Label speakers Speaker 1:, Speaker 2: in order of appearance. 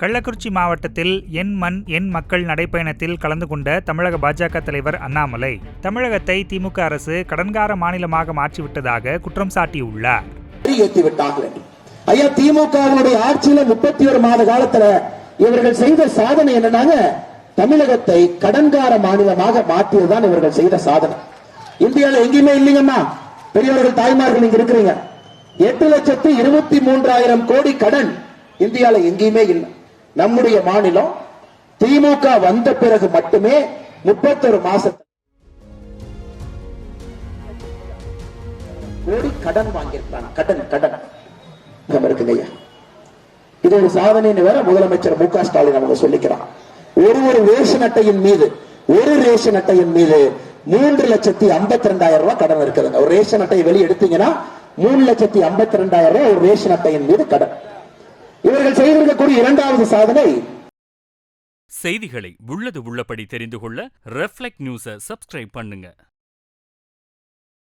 Speaker 1: கள்ளக்குறிச்சி மாவட்டத்தில் என் மண் என் மக்கள் நடைப்பயணத்தில் கலந்து கொண்ட தமிழக பாஜக தலைவர் அண்ணாமலை. தமிழகத்தை திமுக அரசு கடன்கார மாநிலமாக மாற்றிவிட்டதாக குற்றம் சாட்டியுள்ளார்.
Speaker 2: ஐயா திமுகவினுடைய ஆட்சியில முப்பத்தி ஒரு மாத காலத்துல இவர்கள் செய்த சாதனை என்னன்னாங்க? தமிழகத்தை கடன்கார மாநிலமாக மாற்றியதுதான் இவர்கள் செய்த சாதனை. இந்தியால எங்கேயுமே இல்லைங்கம்மா. பெரியவர்கள் தாய்மார்கள் இங்க இருக்கிறீங்க. எட்டு லட்சத்து இருபத்தி மூன்றாயிரம் கோடி கடன் இந்தியால எங்கேயுமே இல்லை. நம்முடைய மாநிலம் திமுக வந்த பிறகு மட்டுமே முப்பத்தொரு மாசத்துல கோடி கடன் வாங்கியிருக்காங்க கடன் கடன். நம்ம இருக்குங்க இது ஒரு சாதனைன்னு வேற முதலமைச்சர் மு க ஸ்டாலின் அவங்க சொல்லிக்கிறான். ஒரு ஒரு ரேஷன் அட்டையின் மீது ஒரு ரேஷன் அட்டையின் மீது மூன்று லட்சத்தி ஐம்பத்தி ரெண்டாயிரம் ரூபாய் கடன் இருக்குதுங்க. ஒரு ரேஷன் அட்டையை வெளியே எடுத்தீங்கன்னா மூணு லட்சத்தி ஐம்பத்தி ரெண்டாயிரம் ரூபாய் ஒரு ரேஷன் அட்டையின் மீது கடன். இவர்கள் செய்திருக்கக்கூடிய இரண்டாவது சாதனை.
Speaker 3: செய்திகளை உள்ளது உள்ளபடி தெரிந்து கொள்ள ரெஃப்ளெக்ட் நியூஸை சப்ஸ்கிரைப் பண்ணுங்க.